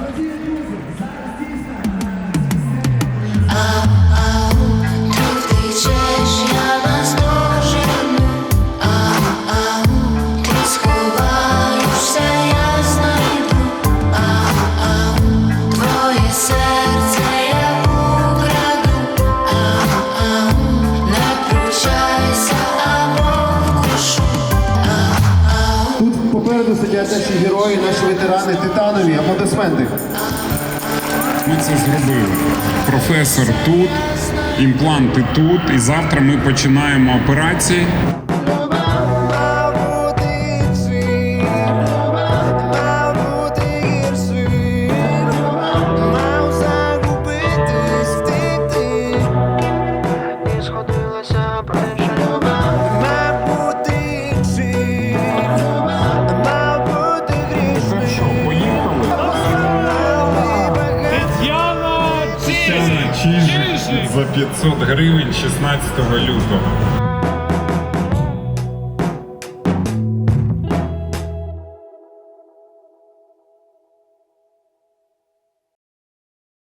Тут попереду сидять наші герої, наші ветерани, титанові, аплодисменти. Ми це зробили. Професор тут, імпланти тут. І завтра ми починаємо операції. Чижик за 500 гривень 16 лютого.